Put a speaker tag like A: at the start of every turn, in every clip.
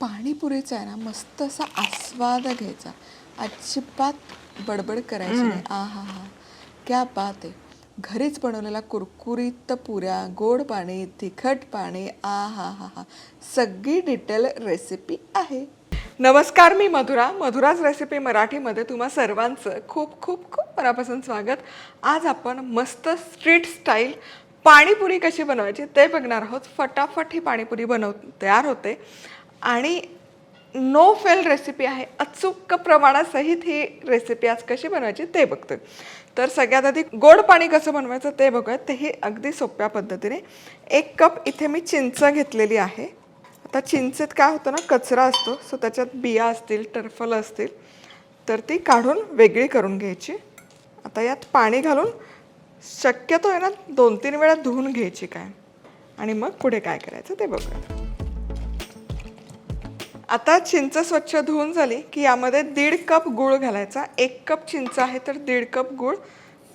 A: पाणीपुरीचा आहे ना मस्त असा आस्वाद घ्यायचा. अजिबात बडबड करायची नाही. आ हा हा. क्या बात आहे. घरीच बनवलेला कुरकुरीत पुऱ्या गोड पाणी तिखट पाणी आ हा हा. हा सगळी डिटेल रेसिपी आहे. नमस्कार मी मधुरा. मधुराज रेसिपी मराठीमध्ये तुम्हा सर्वांचं खूप खूप खूप मनापासून स्वागत. आज आपण मस्त स्ट्रीट स्टाईल पाणीपुरी कशी बनवायची ते बघणार आहोत. फटाफट ही पाणीपुरी बनव तयार होते. आणि नो फेल रेसिपी आहे. अचूक प्रमाणासहित ही रेसिपी आज कशी बनवायची ते बघतोय. तर सगळ्यात आधी गोड पाणी कसं बनवायचं ते बघूयात. तेही अगदी सोप्या पद्धतीने. एक कप इथे मी चिंच घेतलेली आहे. आता चिंचेत काय होतं ना कचरा असतो. सो त्याच्यात बिया असतील टर्फल असतील तर ती काढून वेगळी करून घ्यायची. आता यात पाणी घालून शक्यतो आहे ना दोन तीन वेळा धुवून घ्यायची काय आणि मग पुढे काय करायचं ते बघूयात. आता चिंच स्वच्छ धुवून झाली की यामध्ये दीड कप गूळ घालायचा. एक कप चिंच आहे तर दीड कप गूळ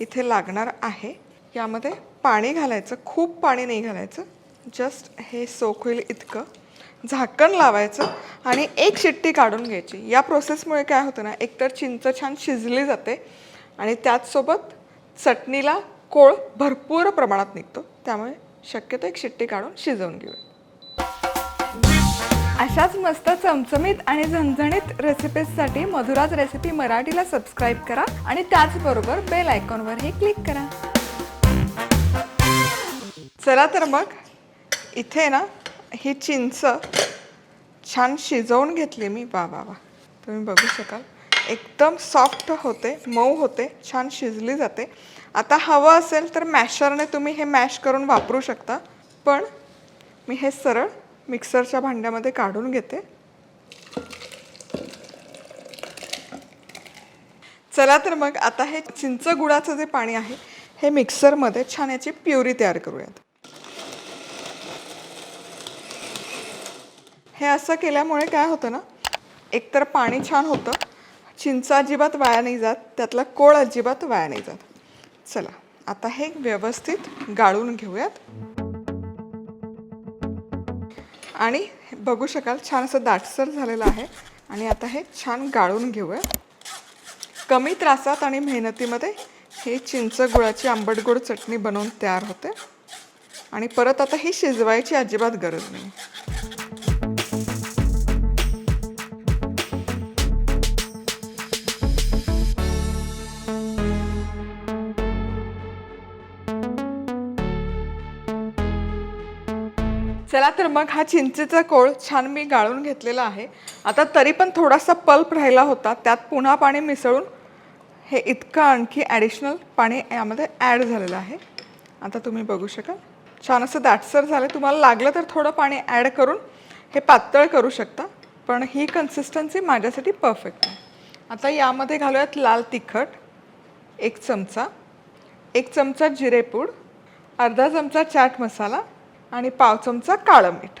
A: इथे लागणार आहे. यामध्ये पाणी घालायचं. खूप पाणी नाही घालायचं. जस्ट हे सोक होईल इतकं. झाकण लावायचं आणि एक शिट्टी काढून घ्यायची. या प्रोसेसमुळे काय होतं ना एकतर चिंच छान शिजली जाते आणि त्याचसोबत चटणीला कोळ भरपूर प्रमाणात निघतो. त्यामुळे शक्यतो एक शिट्टी काढून शिजवून घेऊया. अशाच मस्त चमचमीत आणि झणझणीत रेसिपीजसाठी मधुराज रेसिपी मराठीला सबस्क्राईब करा आणि त्याचबरोबर बेल आयकॉनवरही क्लिक करा. चला तर मग इथे ना ही चिंच छान शिजवून घेतली मी. वा वा वा. तुम्ही बघू शकाल. एकदम सॉफ्ट होते मऊ होते छान शिजली जाते. आता हवं असेल तर मॅशरने तुम्ही हे मॅश करून वापरू शकता. पण मी हे सरळ मिक्सरच्या भांड्यामध्ये काढून घेते. चला तर मग आता हे चिंच गुळाचं जे पाणी आहे हे मिक्सरमध्ये छान याची प्युरी तयार करूयात. हे असं केल्यामुळे काय होतं ना एकतर पाणी छान होतं चिंच अजिबात वाया नाही जात त्यातला कोळ अजिबात वाया नाही जात. चला आता हे व्यवस्थित गाळून घेऊयात. आणि बघू शकाल छान असं दाटसर झालेलं आहे. आणि आता हे छान गाळून घेऊया. कमी त्रासात आणि मेहनतीमध्ये हे चिंच गुळाची आंबट गोड चटणी बनवून तयार होते. आणि परत आता ही शिजवायची अजिबात गरज नाही. चला तर मग हा चिंचेचा कोळ छान मी गाळून घेतलेला आहे. आता तरी पण थोडासा पल्प राहिला होता त्यात पुन्हा पाणी मिसळून हे इतकं आणखी ॲडिशनल पाणी यामध्ये ॲड झालेलं आहे. आता तुम्ही बघू शकाल. छान असं दाटसर झालं तुम्हाला लागलं तर थोडं पाणी ॲड करून हे पातळ करू शकता पण ही कन्सिस्टन्सी माझ्यासाठी परफेक्ट आहे. आता यामध्ये घालूयात लाल तिखट एक चमचा एक चमचा जिरेपूड अर्धा चमचा चाट मसाला आणि पाव चमचा काळं मीठ.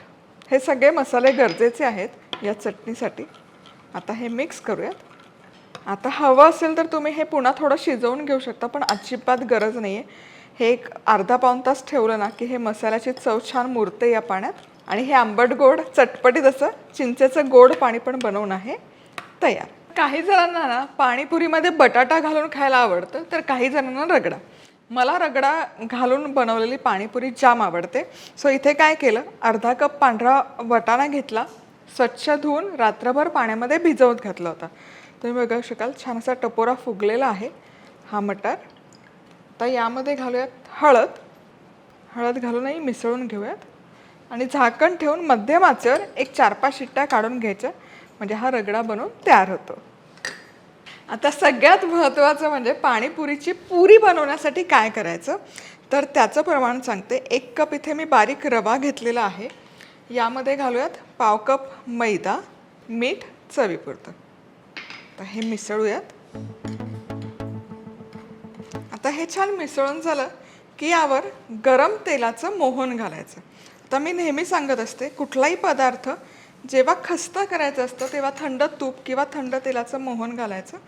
A: हे सगळे मसाले गरजेचे आहेत या चटणीसाठी. आता हे मिक्स करूयात. आता हवं असेल तर तुम्ही हे पुन्हा थोडं शिजवून घेऊ शकता पण अजिबात गरज नाही आहे हे एक अर्धा पाऊण तास ठेवलं ना की हे मसाल्याची चव छान मुरते या पाण्यात. आणि हे आंबट गोड चटपटीत असं चिंचेचं गोड पाणी पण बनवून आहे. तयार. काही जणांना ना पाणीपुरीमध्ये बटाटा घालून खायला आवडतं तर काही जणांना रगडा. मला रगडा घालून बनवलेली पाणीपुरी जाम आवडते. सो इथे काय केलं? अर्धा कप पांढरा वटाणा घेतला. स्वच्छ धुवून रात्रभर पाण्यामध्ये भिजवत घातला होता. तुम्ही बघू शकाल छान असा टपोरा फुगलेला आहे हा मटार. आता यामध्ये घालूयात हळद. हळद घालूनही मिसळून घेऊयात. आणि झाकण ठेवून मध्यम आचेवर एक चार पाच शिट्ट्या काढून घ्यायच्या. म्हणजे हा रगडा बनवून तयार होतो. आता सगळ्यात महत्त्वाचं म्हणजे पाणीपुरीची पुरी बनवण्यासाठी काय करायचं? तर त्याचं प्रमाण सांगते. एक कप इथे मी बारीक रवा घेतलेला आहे. यामध्ये घालूयात पाव कप मैदा मीठ चवीपुरतं. आता हे मिसळूयात. आता हे छान मिसळून झालं की यावर गरम तेलाचं मोहन घालायचं. आता मी नेहमी सांगत असते कुठलाही पदार्थ जेव्हा खस्ता करायचं असतं तेव्हा थंड तूप किंवा थंड तेलाचं मोहन घालायचं.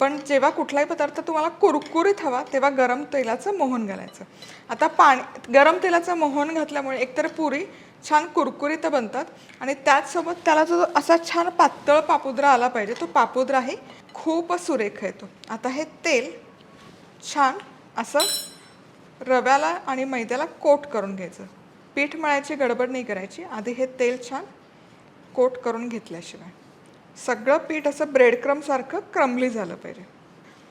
A: पण जेव्हा कुठलाही पदार्थ तुम्हाला कुरकुरीत हवा तेव्हा गरम तेलाचं मोहन घालायचं. आता पाणी गरम तेलाचं मोहन घातल्यामुळे एकतर पुरी छान कुरकुरीत बनतात आणि त्याचसोबत त्याला जो असा छान पातळ पापुद्रा आला पाहिजे तो पापुद्राही खूप सुरेख येतो. आता हे तेल छान असं रव्याला आणि मैद्याला कोट करून घ्यायचं. पीठ मळायची गडबड नाही करायची. आधी हे तेल छान कोट करून घेतल्याशिवाय. सगळं पीठ असं ब्रेडक्रमसारखं क्रमली झालं पाहिजे.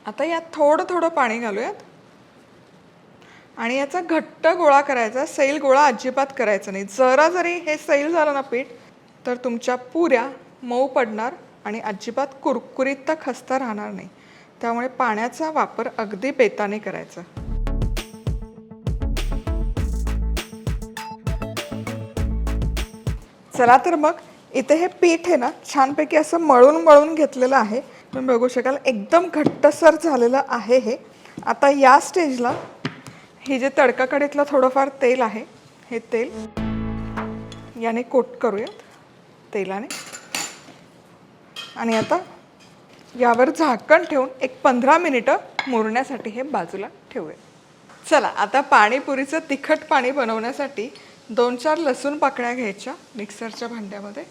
A: आता यात थोडं थोडं पाणी घालूयात. आणि याचा घट्ट गोळा करायचा सैल गोळा अजिबात करायचा नाही. जरा जरी हे सैल झालं ना पीठ तर तुमच्या पुऱ्या मऊ पडणार आणि अजिबात कुरकुरीत तर खस्ता राहणार नाही. त्यामुळे पाण्याचा वापर अगदी बेताने करायचा. चला तर मग इथे हे पीठ आहे ना छानपैकी असं मळून मळून घेतलेलं आहे. तुम्ही बघू शकाल एकदम घट्टसर झालेलं आहे हे. आता या स्टेजला हे जे तडकाकडीतलं थोडंफार तेल आहे हे तेल याने कोट करूयात तेलाने. आणि आता यावर झाकण ठेवून एक पंधरा मिनिटं मुरण्यासाठी हे बाजूला ठेवूया. चला आता पाणीपुरीचं तिखट पाणी बनवण्यासाठी दोन चार लसूण पाकळ्या घ्यायच्या मिक्सरच्या भांड्यामध्ये.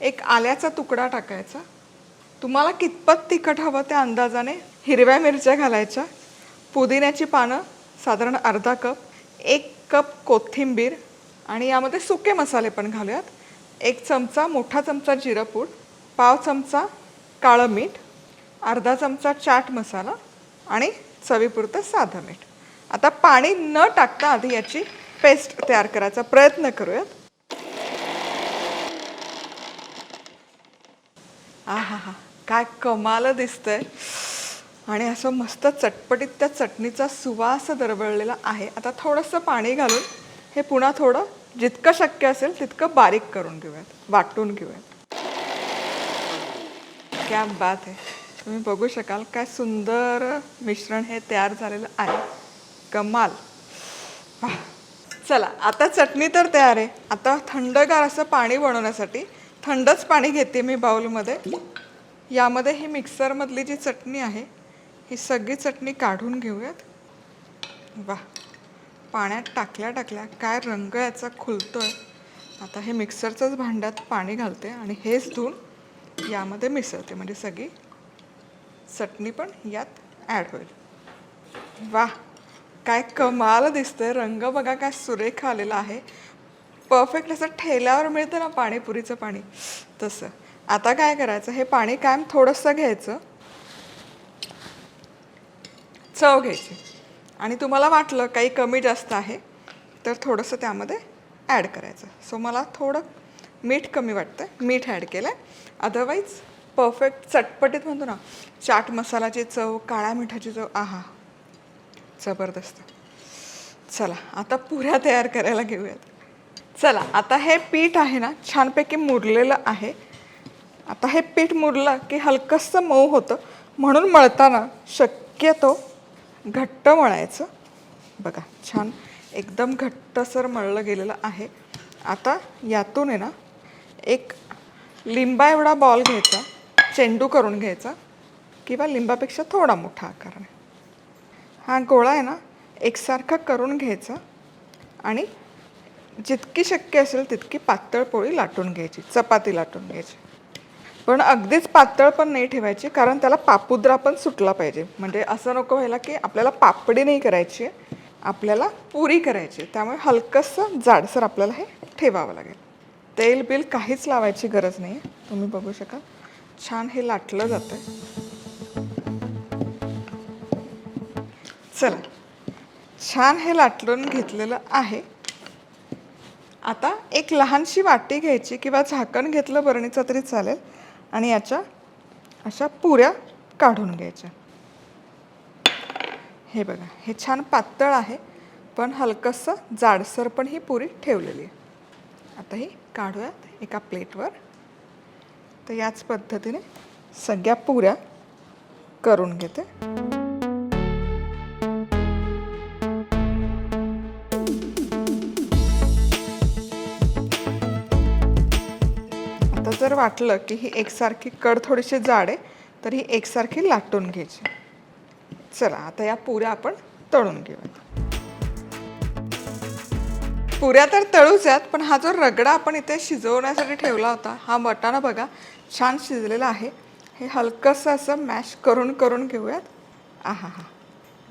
A: एक आल्याचा तुकडा टाकायचा. तुम्हाला कितपत तिखट हवं त्या अंदाजाने हिरव्या मिरच्या घालायच्या. पुदिन्याची पानं साधारण अर्धा कप एक कप कोथिंबीर आणि यामध्ये सुके मसाले पण घालूयात. एक चमचा मोठा चमचा जिरपूड पाव चमचा काळं मीठ अर्धा चमचा चाट मसाला आणि चवीपुरतं साधं मीठ. आता पाणी न टाकता आधी याची पेस्ट तयार करायचा प्रयत्न करूयात. आ हा हा काय कमाल दिसतंय. आणि असं मस्त चटपटीत त्या चटणीचा सुवास दरवळलेला आहे. आता थोडंसं पाणी घालून हे पुन्हा थोडं जितकं शक्य असेल तितकं बारीक करून घेऊयात वाटून घेऊयात. क्या बात आहे. तुम्ही बघू शकाल काय सुंदर मिश्रण हे तयार झालेलं आहे. कमाल. चला आता चटणी तर तयार आहे. आता थंडगार असं पाणी बनवण्यासाठी थंडच पाणी घेते मी बाउलमध्ये. यामध्ये ही मिक्सरमधली जी चटणी आहे ही सगळी चटणी काढून घेऊयात. वा पाण्यात टाकल्या टाकल्या काय रंग याचा खुलतोय. आता हे मिक्सरचंच भांड्यात पाणी घालते आणि हेच धुवून यामध्ये मिसळते. म्हणजे सगळी चटणी पण यात ॲड होईल. वा काय कमाल दिसतंय. रंग बघा काय सुरेख आलेला आहे. परफेक्ट असं ठेल्यावर मिळतं ना पाणीपुरीचं पाणी? तसं. आता काय करायचं? हे पाणी कायम थोडंसं घ्यायचं. चव घ्यायची. आणि तुम्हाला वाटलं काही कमी जास्त आहे तर थोडंसं त्यामध्ये ॲड करायचं. सो मला थोडं मीठ कमी वाटतं मीठ ॲड केलं आहे अदरवाईज परफेक्ट चटपटीत म्हणतो ना चाट मसालाची चव काळ्या मिठाची चव आहा. जबरदस्त. चला आता पुऱ्या तयार करायला घेऊयात. चला आता हे पीठ आहे ना छानपैकी मुरलेलं आहे. आता हे पीठ मुरलं की हलकंसं मऊ होतं. म्हणून मळताना शक्यतो घट्ट मळायचं. बघा छान एकदम घट्टसर मळलं गेलेलं आहे. आता यातून आहे ना एक लिंबा एवढा बॉल घ्यायचा चेंडू करून घ्यायचा किंवा लिंबापेक्षा थोडा मोठा आकार हा गोळा आहे ना एकसारखा करून घ्यायचा आणि जितकी शक्य असेल तितकी पातळ पोळी लाटून घ्यायची चपाती लाटून घ्यायची. पण अगदीच पातळ पण नाही ठेवायची कारण त्याला पापुद्रा पण सुटला पाहिजे. म्हणजे असं नको व्हायला की आपल्याला पापडी नाही करायची आहे आपल्याला पुरी करायची. आहे. त्यामुळे हलकंसं जाडसर आपल्याला हे ठेवावं लागेल. तेल बिल काहीच लावायची गरज नाही. आहे तुम्ही बघू शकाल. छान हे लाटलं जातं चला. छान हे लाटलून घेतलेलं आहे. आता एक लहानशी वाटी घ्यायची किंवा झाकण घेतलं बरणीचं तरी चालेल. आणि याच्या अशा पुऱ्या काढून घ्यायच्या. हे बघा हे छान पातळ आहे पण हलकंसं जाडसर पण ही पुरी ठेवलेली आहे. आता ही काढूयात एका प्लेटवर. तर याच पद्धतीने सगळ्या पुऱ्या करून घेते. जर वाटलं की ही एकसारखी कड थोडीशी जाड आहे तर ही एकसारखी लाटून घ्यायची. चला आता या पुऱ्या आपण तळून घेऊयात. पुऱ्या तर तळूच आहेत पण हा जो रगडा आपण इथे शिजवण्यासाठी ठेवला होता हा वटाणा बघा छान शिजलेला आहे. हे हलकंसं असं मॅश करून करून घेऊयात. आहा हा.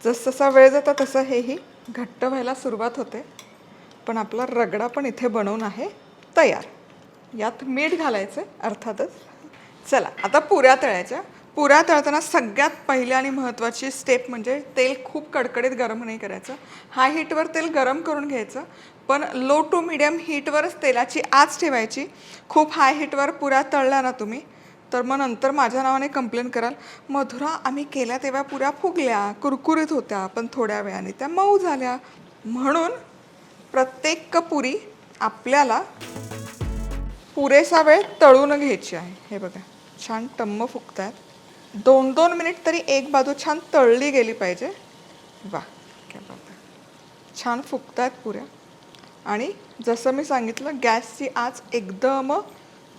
A: जसजसा वेळ जातो तसं हेही घट्ट व्हायला सुरुवात होते. पण आपला रगडा पण इथे बनवून आहे तयार. यात मीठ घालायचं अर्थातच. चला आता पुऱ्या तळायच्या. पुऱ्या तळताना सगळ्यात पहिली आणि महत्त्वाची स्टेप म्हणजे तेल खूप कडकडीत गरम नाही करायचं. हाय हीटवर तेल गरम करून घ्यायचं पण लो टू मिडियम हीटवरच तेलाची आच ठेवायची. खूप हाय हीटवर पुऱ्या तळल्या ना तुम्ही तर मग नंतर माझ्या नावाने कंप्लेंट कराल मधुरा आम्ही केल्या तेव्हा पुऱ्या फुगल्या कुरकुरीत होत्या पण थोड्या वेळाने त्या मऊ झाल्या. म्हणून प्रत्येक पुरी आपल्याला पुरेसा वेळ तळून घ्यायची आहे. हे बघा छान टम्म फुगतात दोन दोन मिनिट तरी एक बाजू छान तळली गेली पाहिजे. वा काय बात आहे. छान फुगतात पुऱ्या. आणि जसं मी सांगितलं गॅसची आच एकदम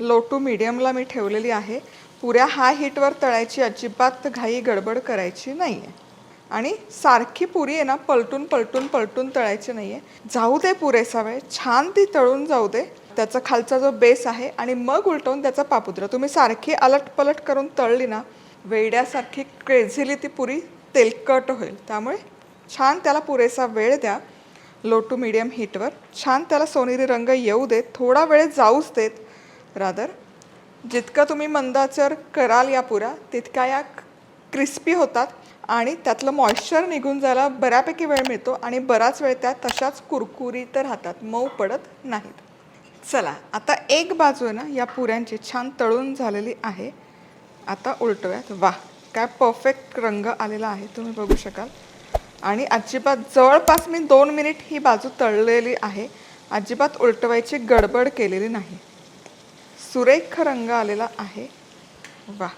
A: लो टू मिडियमला मी ठेवलेली आहे. पुऱ्या हाय हीटवर तळायची अजिबात घाई गडबड करायची नाही आहे आणि सारखी पुरी आहे ना पलटून पलटून पलटून तळायची नाही आहे जाऊ दे पुरेसा वेळ छान ती तळून जाऊ दे. त्याचा खालचा जो बेस आहे आणि मग उलटवून त्याचा पापुद्रा. तुम्ही सारखी अलट पलट करून तळली ना वेड्यासारखी क्रेझिली ती पुरी तेलकट होईल. त्यामुळे छान त्याला पुरेसा वेळ द्या लो टू मिडियम हीटवर छान त्याला सोनेरी रंग येऊ देत. थोडा वेळ जाऊच देत रादर जितकं तुम्ही मंदाचर कराल या पुरा तितक्या या क्रिस्पी होतात आणि त्यातलं मॉइश्चर निघून जायला बऱ्यापैकी वेळ मिळतो आणि बराच वेळ त्या तशाच कुरकुरीत राहतात मऊ पडत नाहीत. चला आता एक बाजू आहे ना या पुऱ्यांची छान तळून झालेली आहे. आता उलटूयात. वा काय परफेक्ट रंग आलेला आहे तुम्ही बघू शकाल. आणि अजिबात जवळपास मी दोन मिनिट ही बाजू तळलेली आहे. अजिबात उलटवायची गडबड केलेली नाही. सुरेख रंग आलेला आहे. वा.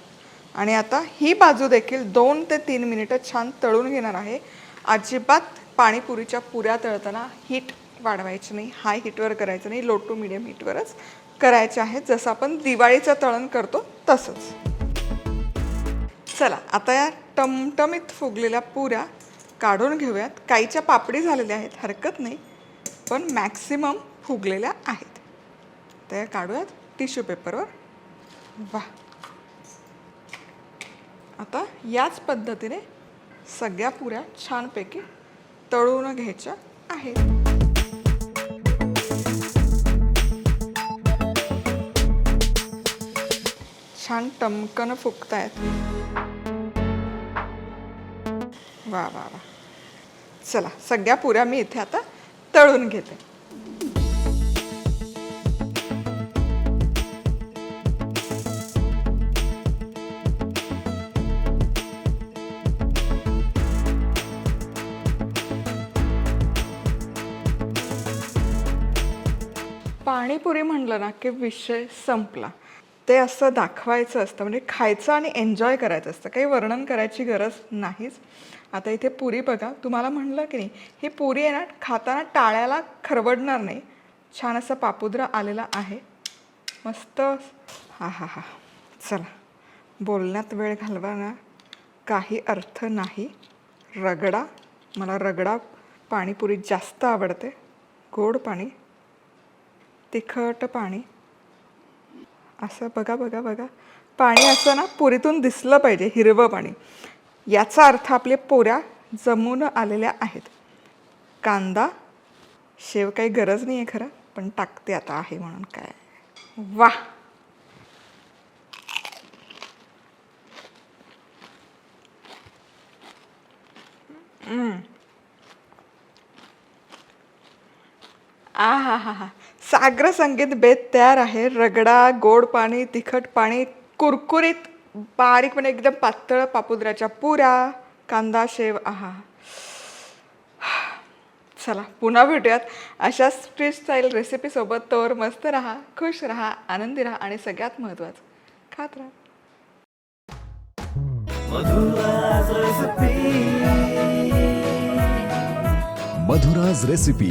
A: आणि आता ही बाजू देखील दोन ते तीन मिनिटं छान तळून घेणार आहे. अजिबात पाणीपुरीच्या पुऱ्या तळताना हीट वाढवायची नाही हाय हीटवर करायचं नाही लो टू मिडियम हीटवरच करायचे आहेत. जसं आपण दिवाळीचं तळण करतो तसंच. चला आता या टमटमीत फुगलेल्या पुऱ्या काढून घेऊयात. काहीच्या पापडी झालेल्या आहेत हरकत नाही पण मॅक्सिमम फुगलेल्या आहेत. त्या काढूयात टिश्यू पेपरवर वा आता याच पद्धतीने सगळ्या पुऱ्या छानपैकी तळून घ्यायच्या आहेत. छान टमकन फुगतायत वा वा वा. चला सगळ्या पुऱ्या मी इथे आता तळून घेते. पाणीपुरी म्हणलं ना की विषय संपला. ते असं दाखवायचं असतं. म्हणजे खायचं आणि एन्जॉय करायचं असतं. काही वर्णन करायची गरज नाहीच. आता इथे पुरी बघा. तुम्हाला म्हणलं की नाही ही पुरी आहे ना खाताना टाळ्याला खरवडणार नाही. छान असं पापुद्रा आलेला आहे. मस्त. हा हा हा. चला. बोलण्यात वेळ घालवा ना काही अर्थ नाही. रगडा. मला रगडा पाणीपुरी जास्त आवडते. गोड पाणी. तिखट पाणी. असं बघा बघा बघा. पाणी असं ना पुरीतून दिसलं पाहिजे हिरवं पाणी. याचा अर्थ आपल्या पोऱ्या जमून आलेल्या आहेत. कांदा शेव काही गरज नाही आहे खरं पण टाकते आता आहे म्हणून काय. वा आ हा हा हा सागर संगीत बेत तयार आहे. रगडा गोड पाणी तिखट पाणी कुरकुरीत बारीकपणे एकदम पातळ पापुद्राच्या पुऱ्या कांदा शेव आहा. चला पुन्हा भेटूयात. अशाच फ्री स्टाईल रेसिपीसोबत तोवर मस्त राहा खुश राहा आनंदी राहा आणि सगळ्यात महत्त्वाचं खात राहा.
B: मधुराज रेसिपी